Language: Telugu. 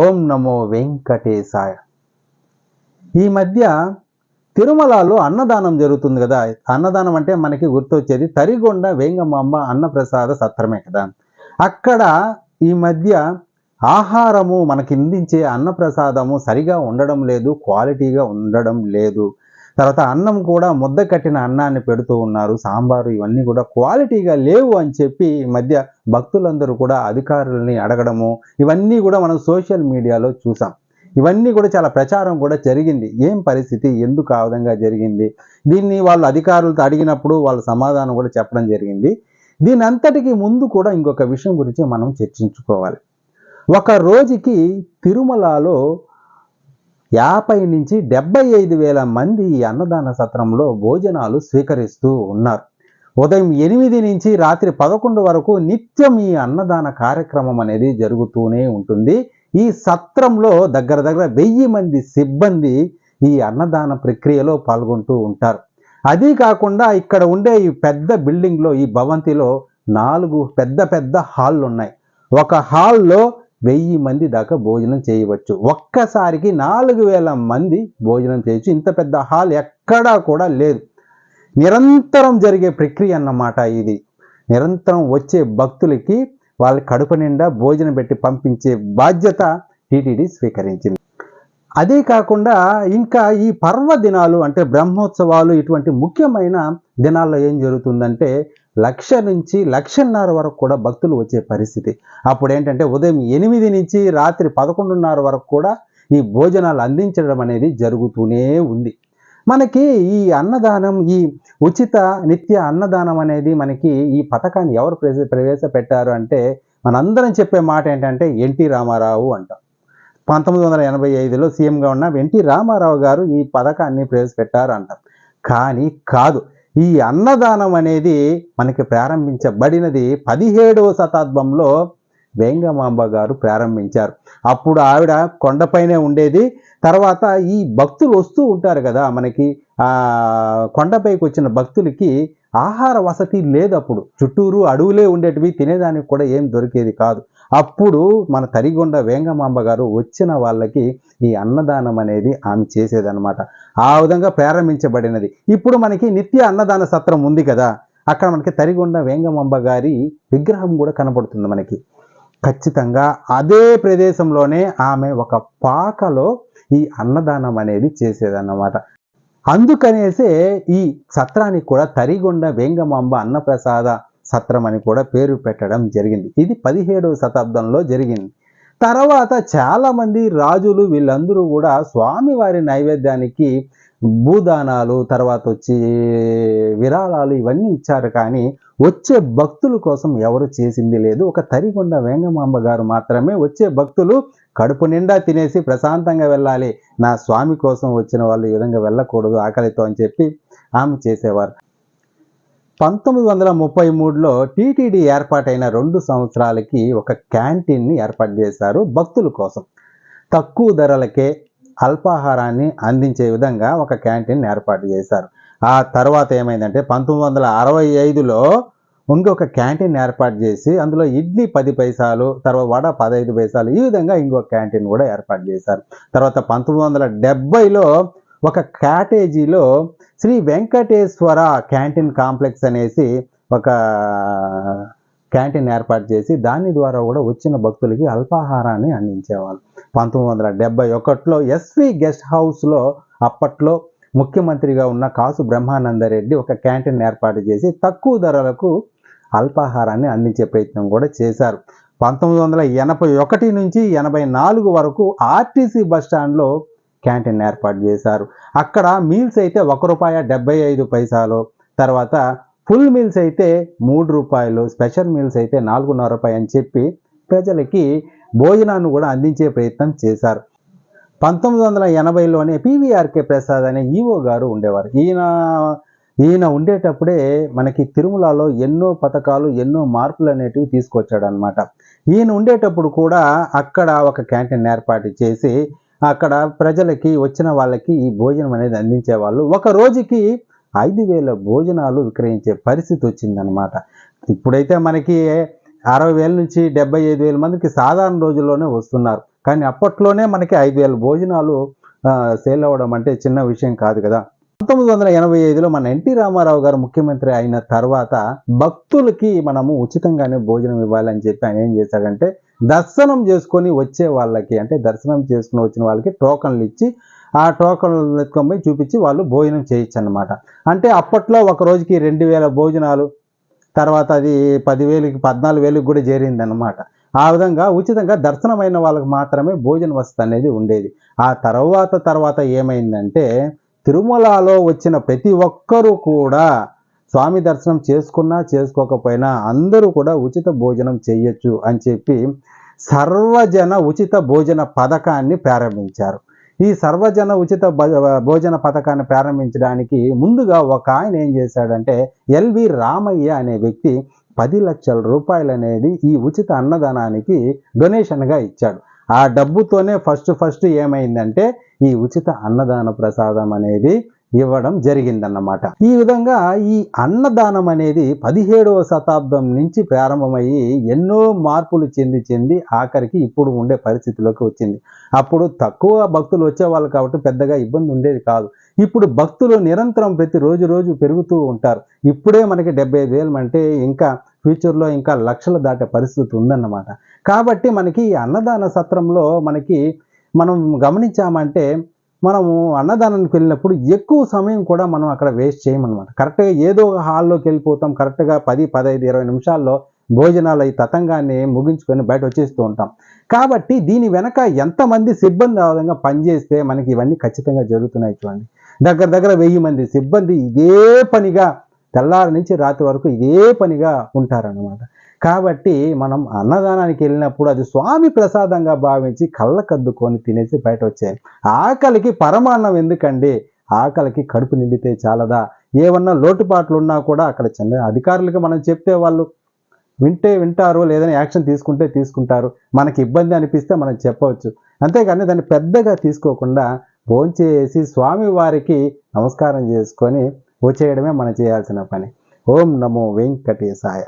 ఓం నమో వెంకటేశాయ. ఈ మధ్య తిరుమలలో అన్నదానం జరుగుతుంది కదా. అన్నదానం అంటే మనకి గుర్తొచ్చేది తరిగొండ వేంగమ్మ అన్నప్రసాద సత్రమే కదా. అక్కడ ఈ మధ్య ఆహారము మనకి అందించే అన్నప్రసాదము సరిగా ఉండడం లేదు క్వాలిటీగా ఉండడం లేదు. తర్వాత అన్నం కూడా ముద్ద కట్టిన అన్నాన్ని పెడుతూ ఉన్నారు. సాంబారు ఇవన్నీ కూడా క్వాలిటీగా లేవు అని చెప్పి ఈ మధ్య భక్తులందరూ కూడా అధికారులని అడగడము ఇవన్నీ కూడా మనం సోషల్ మీడియాలో చూసాం. ఇవన్నీ కూడా చాలా ప్రచారం కూడా జరిగింది. ఏం పరిస్థితి? ఎందుకు ఆ విధంగా జరిగింది? దీన్ని వాళ్ళు అధికారులతో అడిగినప్పుడు వాళ్ళ సమాధానం కూడా చెప్పడం జరిగింది. దీని అంతటికి ముందు కూడా ఇంకొక విషయం గురించి మనం చర్చించుకోవాలి. ఒక రోజుకి తిరుమలలో యాభై నుంచి డెబ్బై ఐదు వేల మంది ఈ అన్నదాన సత్రంలో భోజనాలు స్వీకరిస్తూ ఉన్నారు. ఉదయం ఎనిమిది నుంచి రాత్రి పదకొండు వరకు నిత్యం ఈ అన్నదాన కార్యక్రమం అనేది జరుగుతూనే ఉంటుంది. ఈ సత్రంలో దగ్గర దగ్గర వెయ్యి మంది సిబ్బంది ఈ అన్నదాన ప్రక్రియలో పాల్గొంటూ ఉంటారు. అదీ కాకుండా ఇక్కడ ఉండే ఈ పెద్ద బిల్డింగ్లో ఈ భవంతిలో నాలుగు పెద్ద పెద్ద హాళ్ళు ఉన్నాయి ఒక హాల్లో వెయ్యి మంది దాకా భోజనం చేయవచ్చు. ఒక్కసారికి నాలుగు వేల మంది భోజనం చేయొచ్చు. ఇంత పెద్ద హాల్ ఎక్కడా కూడా లేదు. నిరంతరం జరిగే ప్రక్రియ అన్నమాట ఇది. నిరంతరం వచ్చే భక్తులకి వాళ్ళ కడుపు నిండా భోజనం పెట్టి పంపించే బాధ్యత టీటీడీ స్వీకరించింది. అదే కాకుండా ఇంకా ఈ పర్వదినాలు అంటే బ్రహ్మోత్సవాలు ఇటువంటి ముఖ్యమైన దినాల్లో ఏం జరుగుతుందంటే లక్ష నుంచి లక్షన్నర వరకు కూడా భక్తులు వచ్చే పరిస్థితి. అప్పుడు ఏంటంటే ఉదయం ఎనిమిది నుంచి రాత్రి పదకొండున్నర వరకు కూడా ఈ భోజనాలు అందించడం అనేది జరుగుతూనే ఉంది. మనకి ఈ అన్నదానం ఈ ఉచిత నిత్య అన్నదానం అనేది మనకి ఈ పథకాన్ని ఎవరు ప్రవేశపెట్టారు అంటే మనందరం చెప్పే మాట ఏంటంటే ఎన్టీ రామారావు అంటాం. పంతొమ్మిది వందల ఎనభై ఐదులో సీఎంగా ఉన్న ఎన్టీ రామారావు గారు ఈ పథకాన్ని ప్రవేశపెట్టారు అంటాం కానీ కాదు ఈ అన్నదానం అనేది మనకి ప్రారంభించబడినది పదిహేడవ శతాబ్దంలో వేంగమాంబ గారు ప్రారంభించారు. అప్పుడు ఆవిడ కొండపైనే ఉండేది. తర్వాత ఈ భక్తులు వస్తూ ఉంటారు కదా మనకి. కొండపైకి వచ్చిన భక్తులకి ఆహార వసతి లేదు అప్పుడు చుట్టూరు అడవులే ఉండేటివి తినేదానికి కూడా ఏం దొరికేది కాదు. అప్పుడు మన తరిగొండ వేంగమాంబ గారు వచ్చిన వాళ్ళకి ఈ అన్నదానం అనేది ఆమె చేసేదనమాట ఆ విధంగా ప్రారంభించబడినది. ఇప్పుడు మనకి నిత్య అన్నదాన సత్రం ఉంది కదా. అక్కడ మనకి తరిగొండ వేంగమాంబ గారి విగ్రహం కూడా కనపడుతుంది మనకి. ఖచ్చితంగా అదే ప్రదేశంలోనే ఆమె ఒక పాకలో ఈ అన్నదానం అనేది చేసేదన్నమాట. అందుకనేసే ఈ సత్రానికి కూడా తరిగొండ వేంగమాంబ అన్నప్రసాద సత్రం అని కూడా పేరు పెట్టడం జరిగింది. ఇది పదిహేడవ శతాబ్దంలో జరిగింది. తర్వాత చాలామంది రాజులు వీళ్ళందరూ కూడా స్వామివారి నైవేద్యానికి భూదానాలు తర్వాత వచ్చి విరాళాలు ఇవన్నీ ఇచ్చారు. కానీ వచ్చే భక్తుల కోసం ఎవరు చేసింది లేదు. ఒక తరిగొండ వేంగమాంబ గారు మాత్రమే వచ్చే భక్తులు కడుపు నిండా తినేసి ప్రశాంతంగా వెళ్ళాలి. నా స్వామి కోసం వచ్చిన వాళ్ళు ఈ విధంగా వెళ్ళకూడదు ఆకలితో అని చెప్పి ఆమె చేసేవారు. పంతొమ్మిది వందల ముప్పై మూడులో టీటీడీ ఏర్పాటైన రెండు సంవత్సరాలకి ఒక క్యాంటీన్ని ఏర్పాటు చేశారు భక్తుల కోసం. తక్కువ ధరలకే అల్పాహారాన్ని అందించే విధంగా ఒక క్యాంటీన్ ఏర్పాటు చేశారు. ఆ తర్వాత ఏమైందంటే పంతొమ్మిది వందల అరవై ఐదులో ఇంకొక క్యాంటీన్ ఏర్పాటు చేసి అందులో ఇడ్లీ పది పైసలు తర్వాత వడ పదహైదు పైసలు ఈ విధంగా ఇంకొక క్యాంటీన్ కూడా ఏర్పాటు చేశారు. తర్వాత పంతొమ్మిది వందల డెబ్బైలో ఒక క్యాటేజీలో శ్రీ వెంకటేశ్వర క్యాంటీన్ కాంప్లెక్స్ అనేసి ఒక క్యాంటీన్ ఏర్పాటు చేసి దాని ద్వారా కూడా వచ్చిన భక్తులకి అల్పాహారాన్ని అందించేవాళ్ళు. పంతొమ్మిది వందల డెబ్బై ఒకటిలో ఎస్వి గెస్ట్ హౌస్లో అప్పట్లో ముఖ్యమంత్రిగా ఉన్న కాసు బ్రహ్మానందరెడ్డి ఒక క్యాంటీన్ ఏర్పాటు చేసి తక్కువ ధరలకు అల్పాహారాన్ని అందించే ప్రయత్నం కూడా చేశారు. పంతొమ్మిది వందల ఎనభై ఒకటి నుంచి ఎనభై నాలుగు వరకు ఆర్టీసీ బస్ స్టాండ్లో క్యాంటీన్ ఏర్పాటు చేశారు. అక్కడ మీల్స్ అయితే ఒక రూపాయ డెబ్బై ఐదు పైసలు తర్వాత ఫుల్ మీల్స్ అయితే మూడు రూపాయలు స్పెషల్ మీల్స్ అయితే నాలుగున్నర రూపాయలు అని చెప్పి ప్రజలకి భోజనాన్ని కూడా అందించే ప్రయత్నం చేశారు. పంతొమ్మిది వందల ఎనభైలోనే పివిఆర్కే ప్రసాద్ అనే ఈఓ గారు ఉండేవారు. ఈయన ఈయన ఉండేటప్పుడే మనకి తిరుమలలో ఎన్నో పథకాలు ఎన్నో మార్పులు అనేటివి తీసుకొచ్చాడు అనమాట ఈయన ఉండేటప్పుడు కూడా అక్కడ ఒక క్యాంటీన్ ఏర్పాటు చేసి అక్కడ ప్రజలకి వచ్చిన వాళ్ళకి ఈ భోజనం అనేది అందించేవాళ్ళు. ఒక రోజుకి ఐదు వేల భోజనాలు విక్రయించే పరిస్థితి వచ్చిందనమాట ఇప్పుడైతే మనకి అరవై వేల నుంచి డెబ్బై ఐదు వేల మందికి సాధారణ రోజుల్లోనే వస్తున్నారు. కానీ అప్పట్లోనే మనకి ఐదు వేల భోజనాలు సేల్ అవ్వడం అంటే చిన్న విషయం కాదు కదా. పంతొమ్మిది వందల ఎనభై ఐదులో మన ఎన్టీ రామారావు గారు ముఖ్యమంత్రి అయిన తర్వాత భక్తులకి మనము ఉచితంగానే భోజనం ఇవ్వాలని చెప్పి ఆయన ఏం చేశాడంటే దర్శనం చేసుకొని వచ్చే వాళ్ళకి అంటే దర్శనం చేసుకుని వచ్చిన వాళ్ళకి టోకన్లు ఇచ్చి ఆ టోకన్లు ఎత్తుకొని పోయి చూపించి వాళ్ళు భోజనం చేయొచ్చు అనమాట అంటే అప్పట్లో ఒక రోజుకి రెండు వేల భోజనాలు తర్వాత అది పదివేలకి పద్నాలుగు వేలకు కూడా చేరింది అనమాట ఆ విధంగా ఉచితంగా దర్శనమైన వాళ్ళకి మాత్రమే భోజన వసతి అనేది ఉండేది. ఆ తర్వాత తర్వాత ఏమైందంటే తిరుమలలో వచ్చిన ప్రతి ఒక్కరూ కూడా స్వామి దర్శనం చేసుకున్నా చేసుకోకపోయినా అందరూ కూడా ఉచిత భోజనం చేయొచ్చు అని చెప్పి సర్వజన ఉచిత భోజన పథకాన్ని ప్రారంభించారు. ఈ సర్వజన ఉచిత భ- భోజన పథకాన్ని ప్రారంభించడానికి ముందుగా ఒక ఆయన ఏం చేశాడంటే ఎల్వి రామయ్య అనే వ్యక్తి పది లక్షల రూపాయలు అనేది ఈ ఉచిత అన్నదానానికి డొనేషన్గా ఇచ్చాడు. ఆ డబ్బుతోనే ఫస్ట్ ఫస్ట్ ఏమైందంటే ఈ ఉచిత అన్నదాన ప్రసాదం అనేది ఇవ్వడం జరిగిందన్నమాట. ఈ విధంగా ఈ అన్నదానం అనేది పదిహేడవ శతాబ్దం నుంచి ప్రారంభమయ్యి ఎన్నో మార్పులు చెంది చెంది ఆఖరికి ఇప్పుడు ఉండే పరిస్థితిలోకి వచ్చింది. అప్పుడు తక్కువ భక్తులు వచ్చేవాళ్ళు కాబట్టి పెద్దగా ఇబ్బంది ఉండేది కాదు. ఇప్పుడు భక్తులు నిరంతరం ప్రతి రోజు రోజు పెరుగుతూ ఉంటారు. ఇప్పుడే మనకి డెబ్బై ఐదు వేలు అంటే ఇంకా ఫ్యూచర్లో ఇంకా లక్షలు దాటే పరిస్థితి ఉందన్నమాట. కాబట్టి మనకి ఈ అన్నదాన సత్రంలో మనకి మనం గమనించామంటే మనము అన్నదానానికి వెళ్ళినప్పుడు ఎక్కువ సమయం కూడా మనం అక్కడ వేస్ట్ చేయమన్నమాట. కరెక్ట్గా ఏదో ఒక హాల్లోకి వెళ్ళిపోతాం కరెక్ట్గా పది పదహైదు ఇరవై నిమిషాల్లో భోజనాలు ఈ తతంగాన్ని ముగించుకొని బయట వచ్చేస్తూ ఉంటాం. కాబట్టి దీని వెనక ఎంతమంది సిబ్బంది ఆ విధంగా పనిచేస్తే మనకి ఇవన్నీ ఖచ్చితంగా జరుగుతున్నాయి చూడండి. దగ్గర దగ్గర వెయ్యి మంది సిబ్బంది ఇదే పనిగా తెల్లారి నుంచి రాత్రి వరకు ఇదే పనిగా ఉంటారన్నమాట. కాబట్టి మనం అన్నదానానికి వెళ్ళినప్పుడు అది స్వామి ప్రసాదంగా భావించి కళ్ళకద్దుకొని తినేసి బయట వచ్చేయాలి ఆకలికి పరమాన్నం ఎందుకండి? ఆకలికి కడుపు నిండితే చాలదా? ఏమన్నా లోటుపాట్లు ఉన్నా కూడా అక్కడ చిన్న అధికారులకి మనం చెప్తే వాళ్ళు వింటే వింటారు లేదని యాక్షన్ తీసుకుంటే తీసుకుంటారు. మనకి ఇబ్బంది అనిపిస్తే మనం చెప్పవచ్చు. అంతేగాని దాన్ని పెద్దగా తీసుకోకుండా భోంచేసి స్వామి వారికి నమస్కారం చేసుకొని వచ్చేయడమే మనం చేయాల్సిన పని. ఓం నమో వెంకటేశాయ.